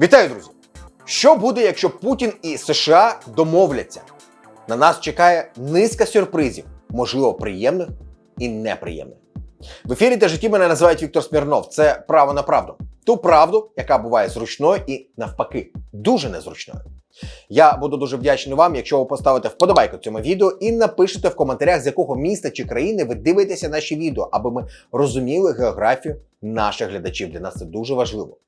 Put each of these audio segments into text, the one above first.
Вітаю, друзі! Що буде, якщо Путін і США домовляться? На нас чекає низка сюрпризів, можливо, приємних і неприємних. В ефірі та житті мене називають Віктор Смірнов. Це право на правду. Ту правду, яка буває зручною і навпаки, дуже незручною. Я буду дуже вдячний вам, якщо ви поставите вподобайку цьому відео і напишете в коментарях, з якого міста чи країни ви дивитеся наші відео, аби ми розуміли географію наших глядачів. Для нас це дуже важливо.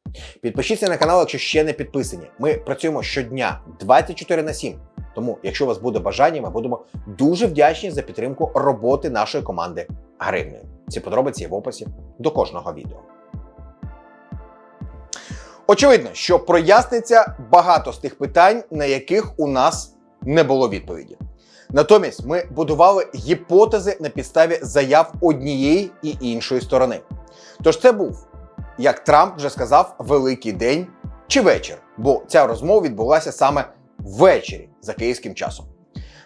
Підпишіться на канал, якщо ще не підписані. Ми працюємо щодня 24 на 7. Тому, якщо у вас буде бажання, ми будемо дуже вдячні за підтримку роботи нашої команди гривнею. Ці подробиці є в описі до кожного відео. Очевидно, що проясниться багато з тих питань, на яких у нас не було відповіді. Натомість ми будували гіпотези на підставі заяв однієї і іншої сторони. Тож це був, як Трамп вже сказав, великий день чи вечір, бо ця розмова відбулася саме ввечері за київським часом.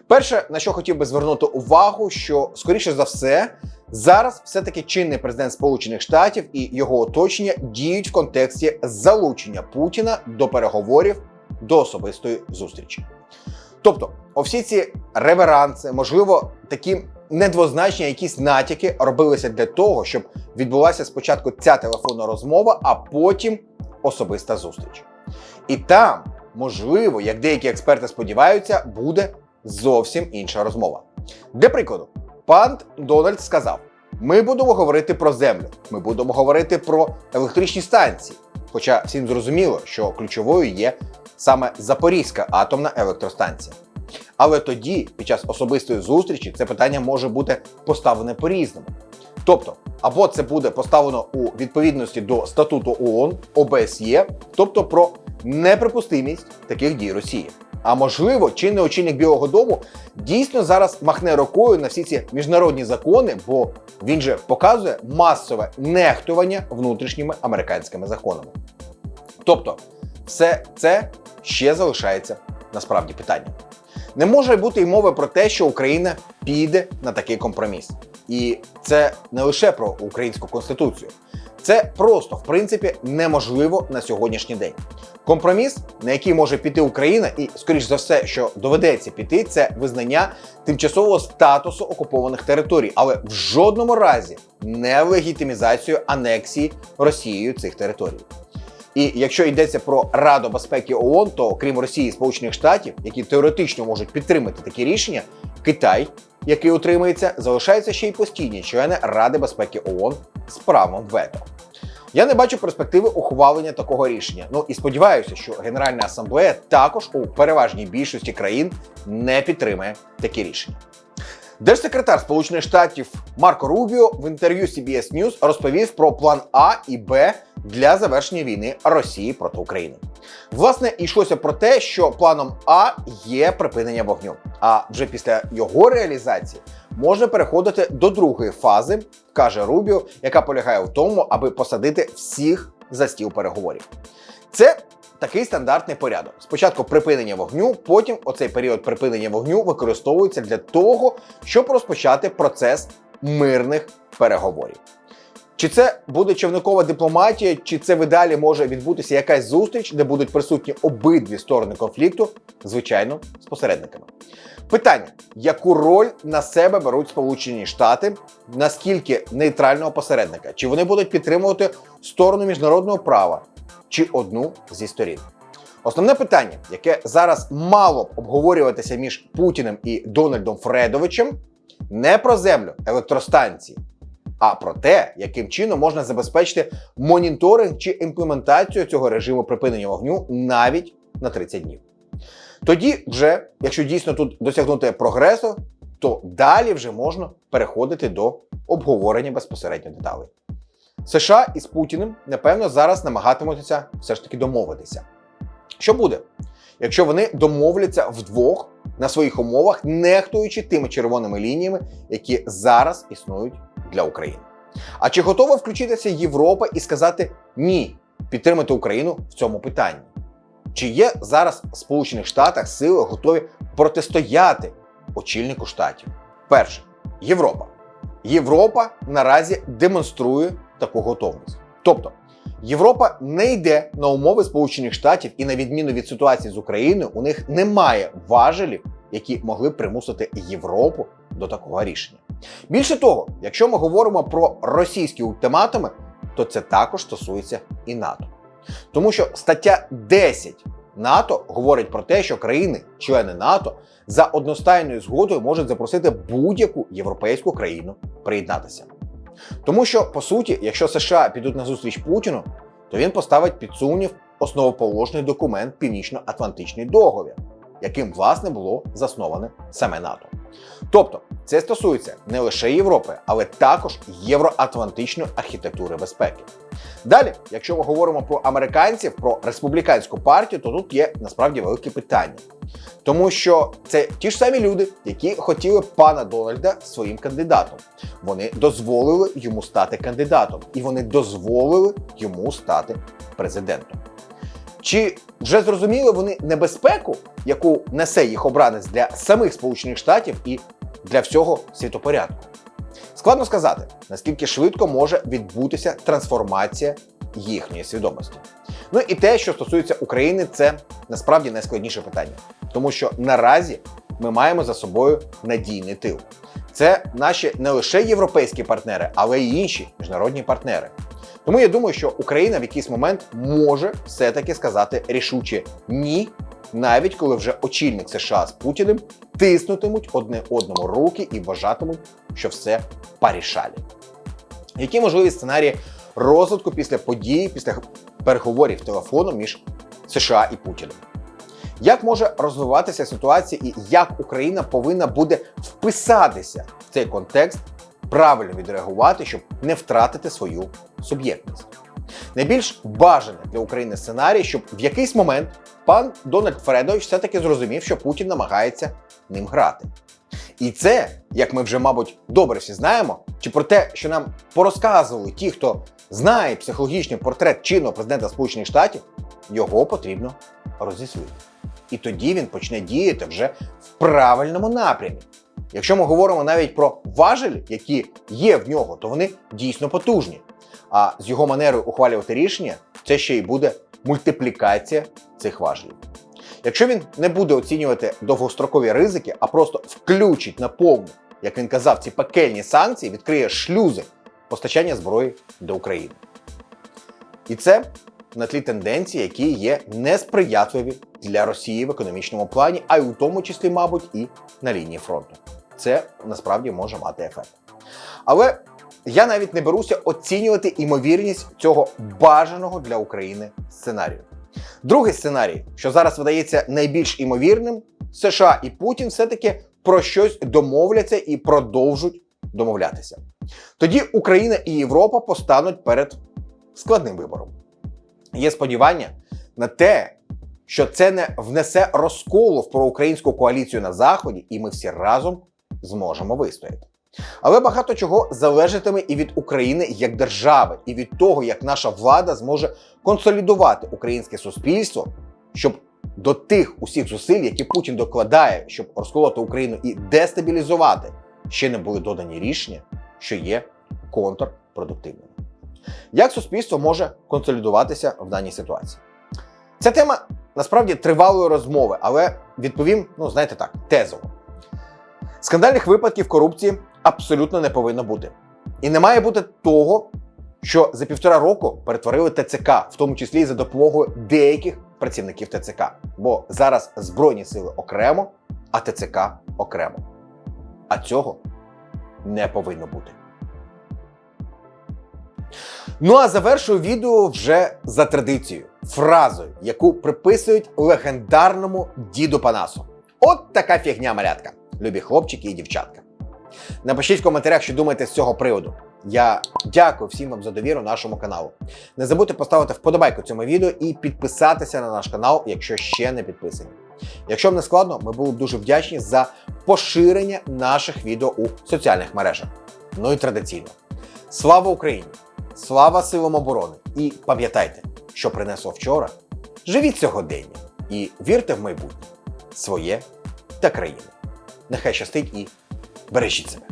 Перше, на що хотів би звернути увагу, що скоріше за все, зараз все-таки чинний президент Сполучених Штатів і його оточення діють в контексті залучення Путіна до переговорів до особистої зустрічі. Тобто, всі ці реверанси, можливо, такі недвозначні якісь натяки робилися для того, щоб відбулася спочатку ця телефонна розмова, а потім особиста зустріч. І там, можливо, як деякі експерти сподіваються, буде зовсім інша розмова. Для прикладу, пан Дональд сказав: ми будемо говорити про землю, ми будемо говорити про електричні станції. Хоча всім зрозуміло, що ключовою є саме Запорізька атомна електростанція. Але тоді, під час особистої зустрічі, це питання може бути поставлене по-різному. Тобто, або це буде поставлено у відповідності до статуту ООН, ОБСЄ, тобто про неприпустимість таких дій Росії. А можливо, чинний очільник Білого Дому дійсно зараз махне рукою на всі ці міжнародні закони, бо він же показує масове нехтування внутрішніми американськими законами. Тобто, все це ще залишається насправді питанням. Не може бути й мови про те, що Україна піде на такий компроміс. І це не лише про українську конституцію. Це просто, в принципі, неможливо на сьогоднішній день. Компроміс, на який може піти Україна, і, скоріш за все, що доведеться піти, це визнання тимчасового статусу окупованих територій, але в жодному разі не легітимізацію анексії Росією цих територій. І якщо йдеться про Раду безпеки ООН, то крім Росії і Сполучених Штатів, які теоретично можуть підтримати такі рішення, Китай, який утримується, залишаються ще й постійні члени Ради безпеки ООН з правом вето. Я не бачу перспективи ухвалення такого рішення. Ну і сподіваюся, що Генеральна асамблея також у переважній більшості країн не підтримає такі рішення. Держсекретар Сполучених Штатів Марко Рубіо в інтерв'ю CBS News розповів про план А і Б для завершення війни Росії проти України. Власне, йшлося про те, що планом А є припинення вогню. А вже після його реалізації можна переходити до другої фази, каже Рубіо, яка полягає в тому, аби посадити всіх за стіл переговорів. Це такий стандартний порядок. Спочатку припинення вогню, потім оцей період припинення вогню використовується для того, щоб розпочати процес мирних переговорів. Чи це буде човникова дипломатія, чи це в може відбутися якась зустріч, де будуть присутні обидві сторони конфлікту, звичайно, з посередниками. Питання: яку роль на себе беруть Сполучені Штати, наскільки нейтрального посередника? Чи вони будуть підтримувати сторону міжнародного права, чи одну зі сторін? Основне питання, яке зараз мало б обговорюватися між Путіним і Дональдом Фредовичем, не про землю електростанції, а про те, яким чином можна забезпечити моніторинг чи імплементацію цього режиму припинення вогню навіть на 30 днів. Тоді, вже, якщо дійсно тут досягнути прогресу, то далі вже можна переходити до обговорення безпосередньо деталей. США із Путіним, напевно, зараз намагатимуться все ж таки домовитися. Що буде, якщо вони домовляться вдвох на своїх умовах, нехтуючи тими червоними лініями, які зараз існують для України? А чи готова включитися Європа і сказати ні, підтримати Україну в цьому питанні? Чи є зараз в Сполучених Штатах сили готові протистояти очільнику штатів? Перше, Європа. Європа наразі демонструє таку готовність. Тобто, Європа не йде на умови Сполучених Штатів, і на відміну від ситуації з Україною, у них немає важелів, які могли примусити Європу до такого рішення. Більше того, якщо ми говоримо про російські ультиматуми, то це також стосується і НАТО. Тому що стаття 10 НАТО говорить про те, що країни, члени НАТО, за одностайною згодою можуть запросити будь-яку європейську країну приєднатися. Тому що, по суті, якщо США підуть на зустріч Путіну, то він поставить під сумнів основоположний документ Північно-Атлантичний договір, яким власне було засноване саме НАТО. Тобто, це стосується не лише Європи, але також євроатлантичної архітектури безпеки. Далі, якщо ми говоримо про американців, про республіканську партію, то тут є насправді велике питання. Тому що це ті ж самі люди, які хотіли пана Дональда своїм кандидатом. Вони дозволили йому стати кандидатом, і вони дозволили йому стати президентом. Чи вже зрозуміли вони небезпеку, яку несе їх обранець для самих Сполучених Штатів і для всього світопорядку? Складно сказати, наскільки швидко може відбутися трансформація їхньої свідомості. Ну і те, що стосується України, це насправді найскладніше питання, тому що наразі ми маємо за собою надійний тил. Це наші не лише європейські партнери, але й інші міжнародні партнери. Тому я думаю, що Україна в якийсь момент може все-таки сказати рішуче ні, навіть коли вже очільник США з Путіним тиснутимуть одне одному руки і вважатимуть, що все парішалі. Які можливі сценарії розвитку після події, після переговорів телефоном між США і Путіним? Як може розвиватися ситуація і як Україна повинна буде вписатися в цей контекст, правильно відреагувати, щоб не втратити свою суб'єктність? Найбільш бажаний для України сценарій, щоб в якийсь момент пан Дональд Фредович все-таки зрозумів, що Путін намагається ним грати. І це, як ми вже, мабуть, добре всі знаємо, чи про те, що нам порозказували ті, хто знає психологічний портрет чинного президента Сполучених Штатів, його потрібно розіслити. І тоді він почне діяти вже в правильному напрямі. Якщо ми говоримо навіть про важелі, які є в нього, то вони дійсно потужні. А з його манерою ухвалювати рішення, це ще й буде мультиплікація цих важелів. Якщо він не буде оцінювати довгострокові ризики, а просто включить на повну, як він казав, ці пекельні санкції, відкриє шлюзи постачання зброї до України. І це на тлі тенденцій, які є несприятливі для Росії в економічному плані, а й у тому числі, мабуть, і на лінії фронту. Це насправді може мати ефект. Але я навіть не беруся оцінювати імовірність цього бажаного для України сценарію. Другий сценарій, що зараз видається найбільш імовірним, США і Путін все-таки про щось домовляться і продовжуть домовлятися. Тоді Україна і Європа постануть перед складним вибором. Є сподівання на те, що це не внесе розколу в проукраїнську коаліцію на Заході, і ми всі разом зможемо вистояти. Але багато чого залежатиме і від України як держави, і від того, як наша влада зможе консолідувати українське суспільство, щоб до тих усіх зусиль, які Путін докладає, щоб розколоти Україну і дестабілізувати, ще не були додані рішення, що є контрпродуктивними. Як суспільство може консолідуватися в даній ситуації? Ця тема насправді тривалої розмови, але відповім, ну знаєте так, тезово. Скандальних випадків корупції абсолютно не повинно бути. І не має бути того, що за півтора року перетворили ТЦК, в тому числі і за допомогою деяких працівників ТЦК. Бо зараз Збройні сили окремо, а ТЦК окремо. А цього не повинно бути. Ну а завершую відео вже за традицією, фразою, яку приписують легендарному діду Панасу. От така фігня малятка, любі хлопчики і дівчатка. Напишіть в коментарях, що думаєте з цього приводу. Я дякую всім вам за довіру нашому каналу. Не забудьте поставити вподобайку цьому відео і підписатися на наш канал, якщо ще не підписані. Якщо вам не складно, ми були б дуже вдячні за поширення наших відео у соціальних мережах. Ну і традиційно. Слава Україні! Слава силам оборони! І пам'ятайте, що принесло вчора. Живіть сьогодення і вірте в майбутнє своє та країну. Нехай щастить і бережіть себе.